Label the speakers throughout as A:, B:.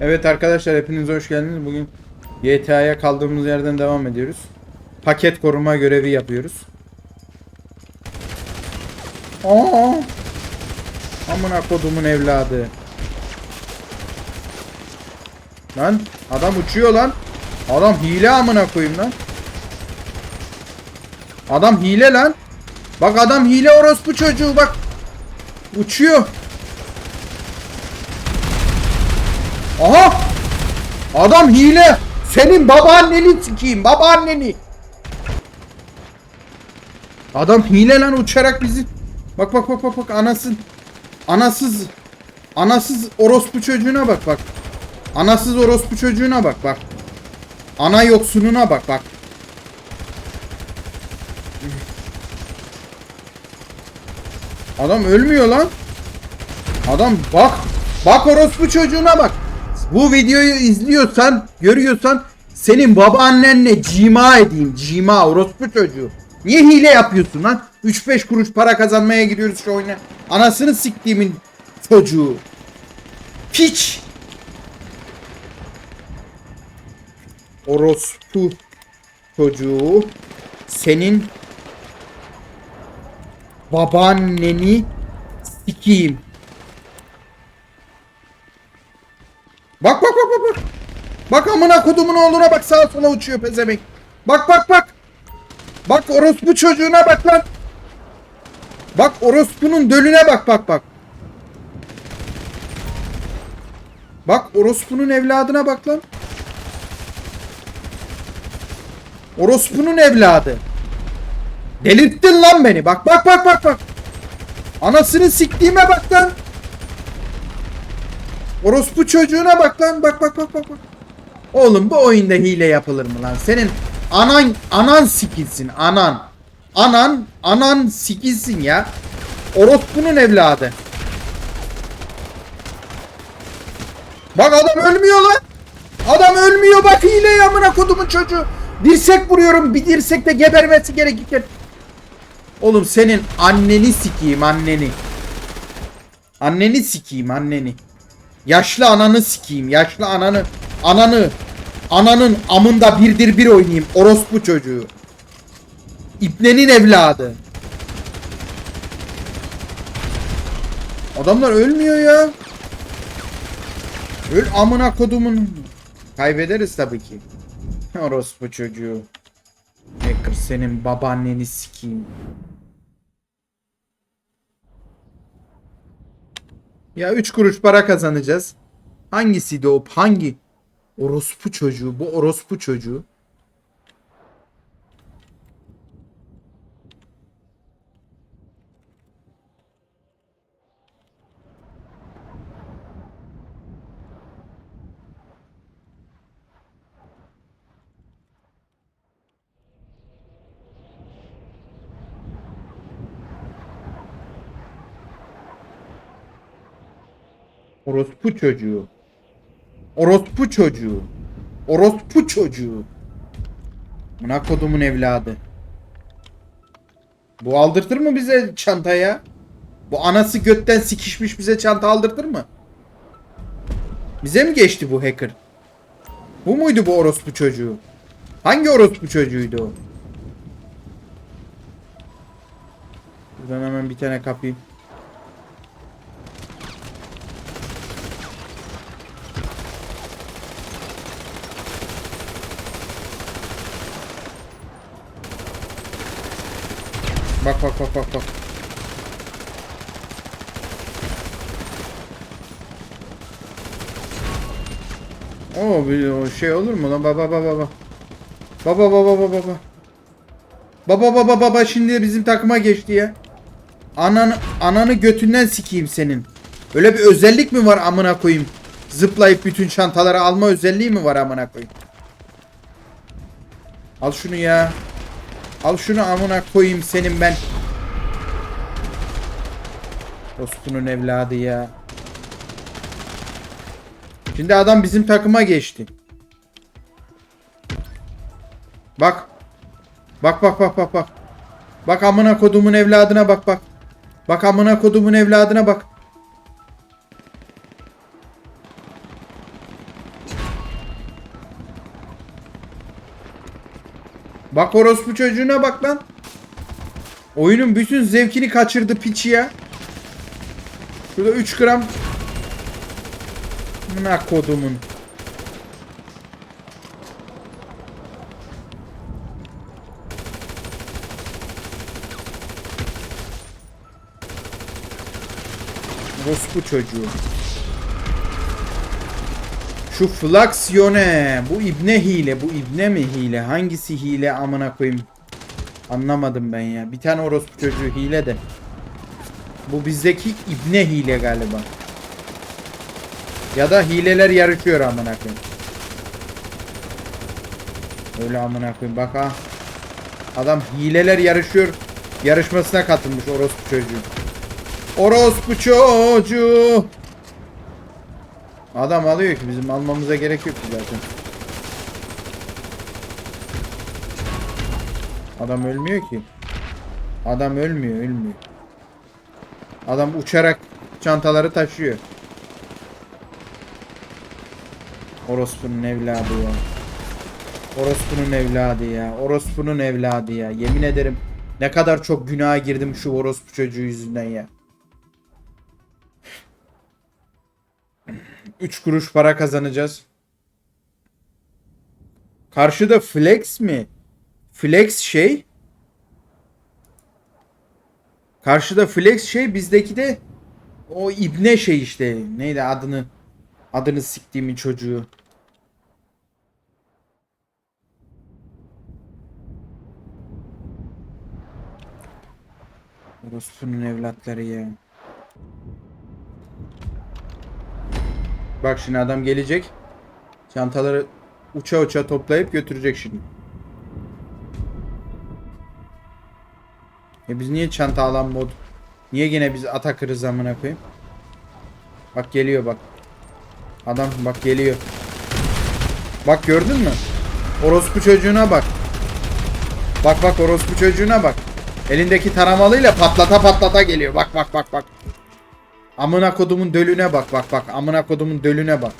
A: Evet arkadaşlar hepiniz hoş geldiniz. Bugün GTA'ya kaldığımız yerden devam ediyoruz. Paket koruma görevi yapıyoruz. Aa! Amına kodumun evladı. Lan adam uçuyor lan. Adam hile amına koyayım lan. Adam hile lan. Bak adam hile orospu çocuğu bak. Uçuyor. Adam hile. Senin babaanneni sikeyim. Babaanneni. Adam hile lan uçarak bizi. Bak bak bak bak bak anasın. Anasız. Anasız orospu çocuğuna bak bak. Anasız orospu çocuğuna bak bak. Ana yoksununa bak bak. Adam ölmüyor lan. Adam bak. Bak orospu çocuğuna bak. Bu videoyu izliyorsan, görüyorsan senin babaannenle cima edeyim. Cima orospu çocuğu. Niye hile yapıyorsun lan? 3-5 kuruş para kazanmaya giriyoruz şu oyuna. Anasını siktiğimin çocuğu. Piç. Orospu çocuğu. Senin babaanneni sikeyim. Bak bak bak bak bak. Bak amına kodumun oğluna bak sağa sola uçuyor pezevenk. Bak bak bak. Bak orospu çocuğuna bak lan. Bak orospunun dölüne bak bak bak. Bak orospunun evladına bak lan. Orospunun evladı. Delirttin lan beni. Bak bak bak bak bak. Anasını siktiğime bak lan. Orospu çocuğuna bak lan. Bak bak bak bak bak. Oğlum bu oyunda hile yapılır mı lan? Senin anan anan sikilsin anan. Anan anan sikilsin ya. Orospunun evladı. Bak adam ölmüyor lan. Adam ölmüyor bak hile yamına kodumun çocuğu. Dirsek vuruyorum bir dirsek de gebermesi gerekirken. Oğlum senin anneni sikeyim anneni. Anneni sikeyim anneni. Yaşlı ananı sikeyim. Yaşlı ananı. Ananı. Ananın amında birdir bir oynayayım. Orospu çocuğu. İbnenin evladı. Adamlar ölmüyor ya. Öl amına kodumun. Kaybederiz tabii ki. Orospu çocuğu. Hacker senin babaanneni sikeyim. Ya 3 kuruş para kazanacağız. Hangisiydi o? Hangi? Orospu çocuğu. Bu orospu çocuğu. Orospu çocuğu. Orospu çocuğu. Orospu çocuğu. Buna kodumun evladı. Bu aldırtır mı bize çantaya? Bu anası götten sikişmiş bize çanta aldırtır mı? Bize mi geçti bu hacker? Bu muydu bu orospu çocuğu? Hangi orospu çocuğuydu o? Buradan hemen bir tane kapayım. Bak bak bak bak bak. Oo bir şey olur mu lan baba baba baba. Baba baba baba baba. Baba baba baba şimdi bizim takıma geçti ya. Ananı ananı götünden sikeyim senin. Öyle bir özellik mi var amına koyayım? Zıplayıp bütün çantaları alma özelliği mi var amına koyayım? Al şunu ya. Al şunu amına koyayım senin ben. Dostunun evladı ya. Şimdi adam bizim takıma geçti. Bak. Bak bak bak bak bak. Bak amına kodumun evladına bak bak. Bak amına kodumun evladına bak. Bak orospu çocuğuna bak lan. Oyunun bütün zevkini kaçırdı piçi ya. Şurada 3 gram. Mına kodumun. Orospu çocuğu. Şu Flaxione. Bu ibne hile. Bu ibne mi hile? Hangisi hile amına koyayım? Anlamadım ben ya. Bir tane orospu çocuğu hile de. Bu bizdeki ibne hile galiba. Ya da hileler yarışıyor amına koyayım. Öyle amına koyayım bak ha. Adam hileler yarışıyor. Yarışmasına katılmış orospu çocuğu. Orospu çocuğu. Adam alıyor ki bizim almamıza gerek yok zaten. Adam ölmüyor ki. Adam ölmüyor, ölmüyor. Adam uçarak çantaları taşıyor. Orospu'nun evladı ya. Orospu'nun evladı ya. Orospu'nun evladı ya. Yemin ederim ne kadar çok günaha girdim şu orospu çocuğu yüzünden ya. 3 kuruş para kazanacağız. Karşıda flex mi? Flex şey. Karşıda flex şey bizdeki de o ibne şey işte. Neydi adını? Adını siktiğimin çocuğu. Orospu'nun evlatları ya. Bak şimdi adam gelecek. Çantaları uça uça toplayıp götürecek şimdi. E biz niye çanta alan mod? Niye gene biz atakırız amına koyayım? Bak geliyor bak. Adam bak geliyor. Bak gördün mü? Orospu çocuğuna bak. Bak bak orospu çocuğuna bak. Elindeki taramalıyla patlata patlata geliyor. Bak bak bak bak. Amına kodumun dölüne bak bak bak. Amına kodumun dölüne bak.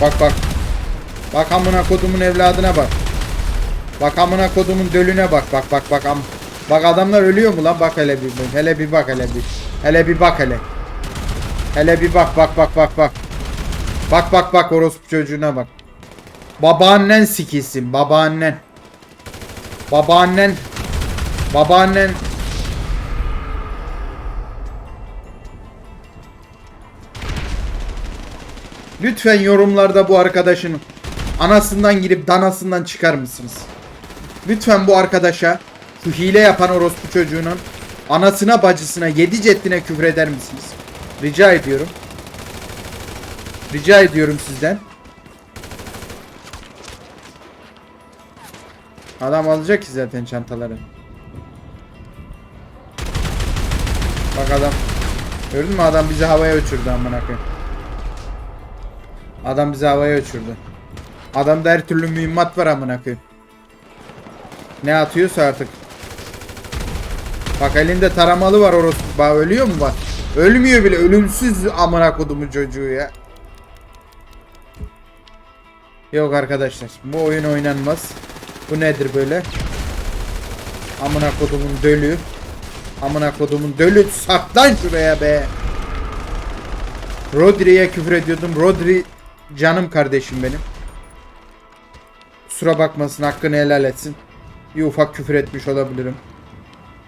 A: Bak bak. Bak amına kodumun evladına bak. Bak amına kodumun dölüne bak bak bak bak am. Bak adamlar ölüyor mu lan bak hele bir hele bir bak hele bir. Hele bir bak hele. Hele bir bak bak bak bak bak. Bak bak bak orospu çocuğuna bak. Babaannen sikilsin babaannen. Babaannen. Babaannen. Lütfen yorumlarda bu arkadaşın anasından girip danasından çıkar mısınız? Lütfen bu arkadaşa şu hile yapan orospu çocuğunun anasına bacısına yedi ceddine küfreder misiniz? Rica ediyorum. Rica ediyorum sizden. Adam alacak ki zaten çantaları. Bak adam. Gördün mü adam bizi havaya uçurdu amına koyayım. Adam bizi havaya uçurdu. Adamda her türlü mühimmat var amına koyayım. Ne atıyorsa artık. Bak elinde taramalı var orası. Bak ölüyor mu bak? Ölmüyor bile. Ölümsüz amına kodumun çocuğu ya. Yok arkadaşlar. Bu oyun oynanmaz. Bu nedir böyle? Amına kodumun dölü. Amına kodumun dölü. Saklan şuraya be. Rodri'ye küfür ediyordum. Rodri canım kardeşim benim. Kusura bakmasın hakkını helal etsin. Bir ufak küfür etmiş olabilirim.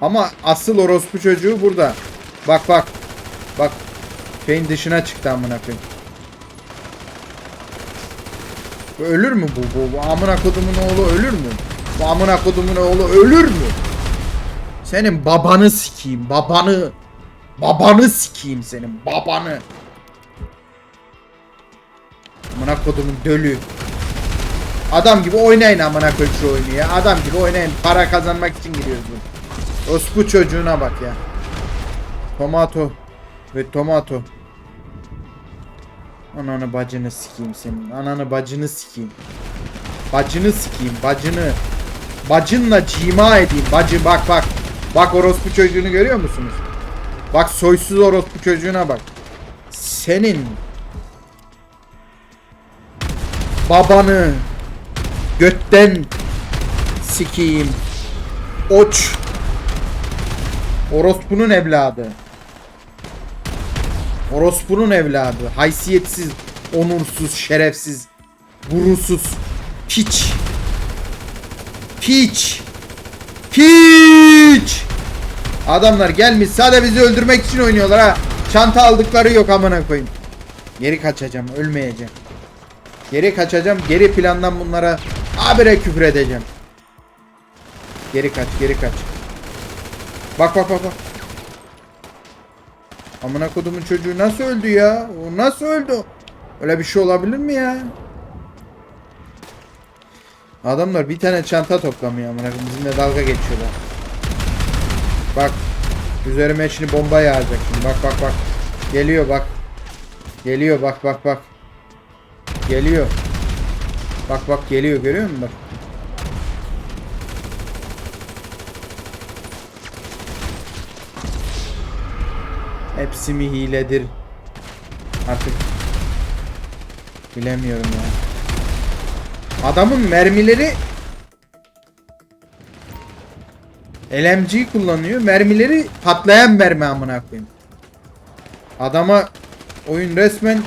A: Ama asıl orospu çocuğu burada. Bak bak. Bak. Şeyin dışına çıktı amına koyayım. Ölür mü bu? Bu, bu amına kodumun oğlu ölür mü? Bu amına kodumun oğlu ölür mü? Senin babanı sikeyim. Babanı. Babanı sikeyim senin. Babanı. Amına kodumun dölü. Adam gibi oynayın amına koyayım şu oyunu ya. Adam gibi oynayın. Para kazanmak için giriyoruz bu. Ospu çocuğuna bak ya. Tomato ve tomato. Ananı bacını sikeyim senin. Ananı bacını sikeyim. Bacını sikeyim. Bacını. Bacınla cima edeyim. Bacı bak bak. Bak orospu çocuğunu görüyor musunuz? Bak soysuz orospu çocuğuna bak. Senin babanı götten sikeyim. Oç. Orospunun evladı. Orospunun evladı. Haysiyetsiz, onursuz, şerefsiz, gurusuz, piç. Piç. Piç. Adamlar gelmiş sadece bizi öldürmek için oynuyorlar ha. Çanta aldıkları yok amına koyayım. Geri kaçacağım, ölmeyeceğim. Geri kaçacağım, geri plandan bunlara habire küfür edeceğim. Geri kaç, geri kaç. Bak bak bak bak. Amına kodumun çocuğu nasıl öldü ya? O nasıl öldü? Öyle bir şey olabilir mi ya? Adamlar bir tane çanta toplamıyor amına. Bizimle dalga geçiyorlar. Bak. Üzerime şimdi bomba yağacak şimdi. Bak bak bak. Geliyor bak. Geliyor bak bak bak. Geliyor. Bak bak geliyor görüyor musun bak. Hepsi mi hiledir? Artık bilemiyorum ya. Adamın mermileri LMG kullanıyor. Mermileri patlayan mermi amına koyayım. Adama oyun resmen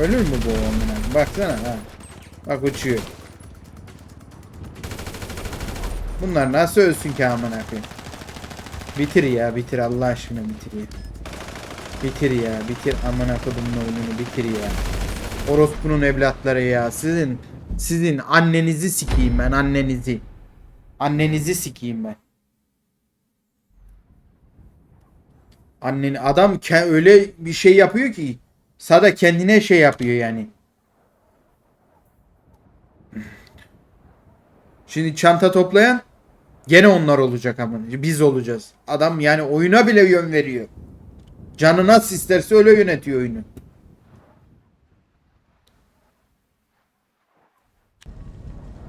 A: Ölür mü bu amına? Baksana ha. Bak uçuyor. Bunlar nasıl ölsün ki amına koyayım? Bitir ya bitir Allah aşkına bitir ya. Bitir ya bitir amına kodumun oyununu bitir ya. Orospu'nun evlatları ya sizin sizin annenizi sikeyim ben annenizi. Annenizi sikeyim ben. Annen adam öyle bir şey yapıyor ki sada kendine şey yapıyor yani. Şimdi çanta toplayan gene onlar olacak ama biz olacağız. Adam yani oyuna bile yön veriyor. Canı nasıl isterse öyle yönetiyor oyunu.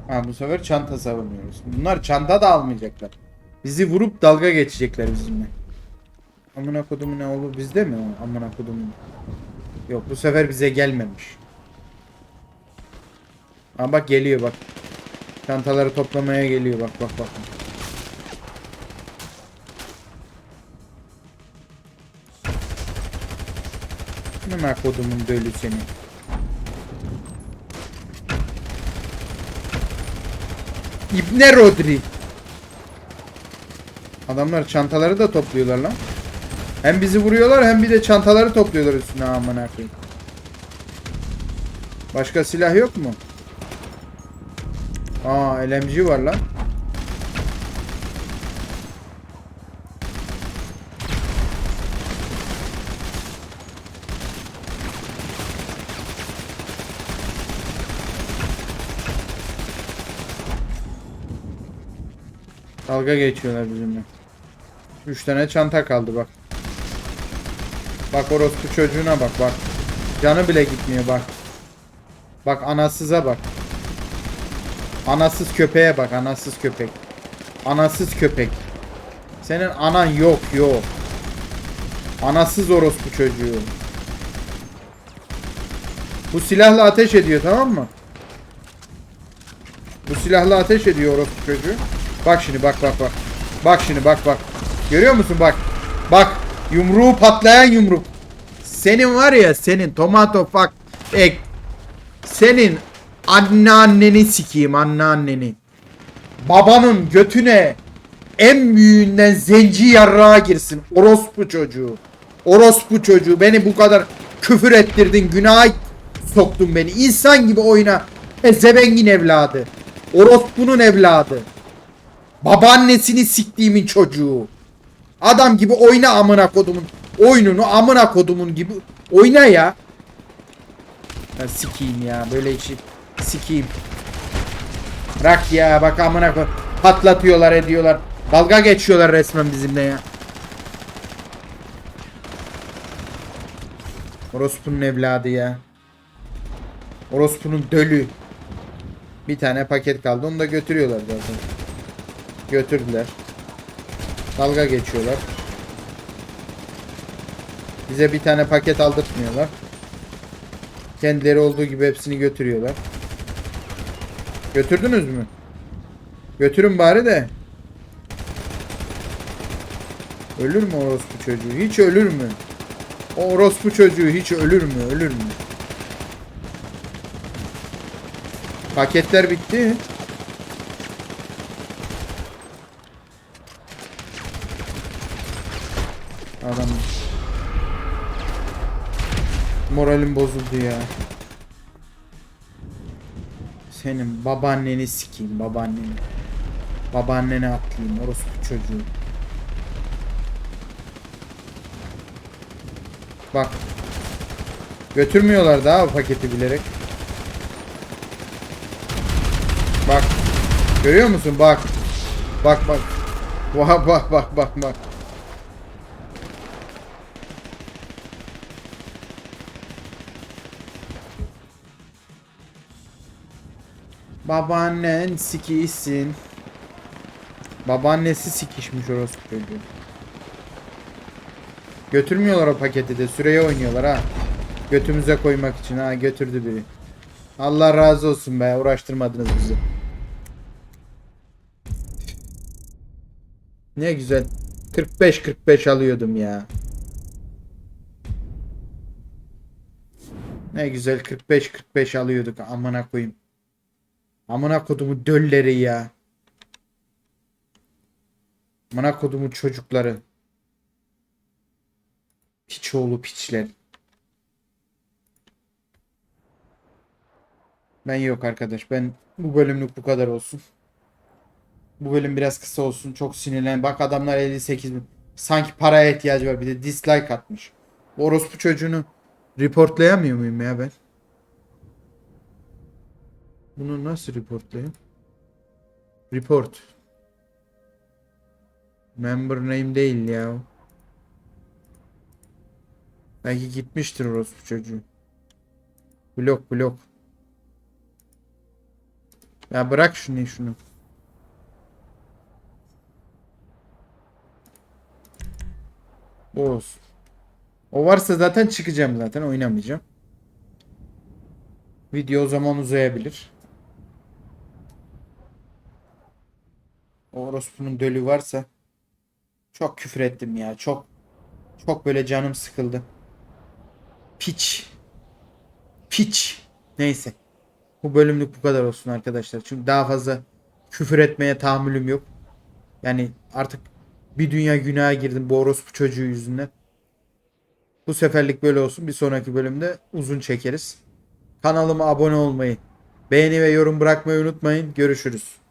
A: Ha bu sefer çanta savunuyoruz. Bunlar çanta da almayacaklar. Bizi vurup dalga geçecekler bizimle. Amına kodumun ne olur bizde mi? Amına kodumun. Yok bu sefer bize gelmemiş. Ha bak geliyor bak. Çantaları toplamaya geliyor bak bak bak. Amına kodumun dölü seni. İbne Rodri. Adamlar çantaları da topluyorlar lan. Hem bizi vuruyorlar hem bir de çantaları topluyorlar üstüne amına koyayım. Başka silah yok mu? Aa LMG var lan. Dalga geçiyorlar bizimle. 3 tane çanta kaldı bak. Bak orospu çocuğuna bak bak. Canı bile gitmiyor bak. Bak anasıza bak. Anasız köpeğe bak anasız köpek. Anasız köpek. Senin anan yok yok. Anasız orospu çocuğu. Bu silahla ateş ediyor tamam mı? Bu silahla ateş ediyor orospu çocuğu. Bak şimdi bak bak bak. Bak şimdi bak bak. Görüyor musun bak. Bak yumruğu patlayan yumruk. Senin var ya senin tomato fuck egg. Senin anneanneni sikeyim anneanneni. Babanın götüne en büyüğünden zenci yarrağa girsin. Orospu çocuğu. Orospu çocuğu. Beni bu kadar küfür ettirdin. Günaha soktun beni. İnsan gibi oyna. Ezebengin evladı. Orospu'nun evladı. Babaannesini siktiğimin çocuğu. Adam gibi oyna amına kodumun. Oyununu amına kodumun gibi oyna ya. Ben sikeyim ya böyle işi sikeyim. Bırak ya bak amına ko patlatıyorlar ediyorlar. Dalga geçiyorlar resmen bizimle ya. Orospu'nun evladı ya. Orospu'nun dölü. Bir tane paket kaldı. Onu da götürüyorlar zaten. Götürdüler. Dalga geçiyorlar. Bize bir tane paket aldırtmıyorlar. Kendileri olduğu gibi hepsini götürüyorlar. Götürdünüz mü? Götürün bari de. Ölür mü orospu çocuğu? Hiç ölür mü? O orospu çocuğu hiç ölür mü? Ölür mü? Paketler bitti. Adam Moralim bozuldu ya. Senin babaanneni sikeyim babaanneni. Babaanneni atlayayım orospu çocuğu. Bak. Götürmüyorlar daha paketi bilerek. Bak. Görüyor musun? Bak. Bak bak. Bak bak bak bak bak. Babaannen sikişsin. Babaannesi sikişmiş orospu çocuğu. Götürmüyorlar o paketi de. Süreye oynuyorlar ha. Götümüze koymak için ha götürdü biri. Allah razı olsun be uğraştırmadınız bizi. Ne güzel. 45-45 alıyordum ya. Ne güzel 45-45 alıyorduk amına koyayım. Amına kodumu dölleri ya. Amına kodumu çocukları. Piç oğlu piçler. Ben yok arkadaş. Ben bu bölümlük bu kadar olsun. Bu bölüm biraz kısa olsun. Çok sinirlen. Bak adamlar 58 bin. Sanki paraya ihtiyacı var. Bir de dislike atmış. Orospu çocuğunu reportlayamıyor muyum ya ben? Bunu nasıl reportlayayım? Report. Member name değil ya. Belki gitmiştir orospu çocuğu. Blok blok. Ya bırak şunu şunu. Olsun. O varsa zaten çıkacağım zaten oynamayacağım. Video o zaman uzayabilir. O orospunun dölü varsa çok küfür ettim ya. Çok çok böyle canım sıkıldı. Piç. Piç. Neyse. Bu bölümlük bu kadar olsun arkadaşlar. Çünkü daha fazla küfür etmeye tahammülüm yok. Yani artık bir dünya günaha girdim bu orospu çocuğu yüzünden. Bu seferlik böyle olsun. Bir sonraki bölümde uzun çekeriz. Kanalıma abone olmayı, beğeni ve yorum bırakmayı unutmayın. Görüşürüz.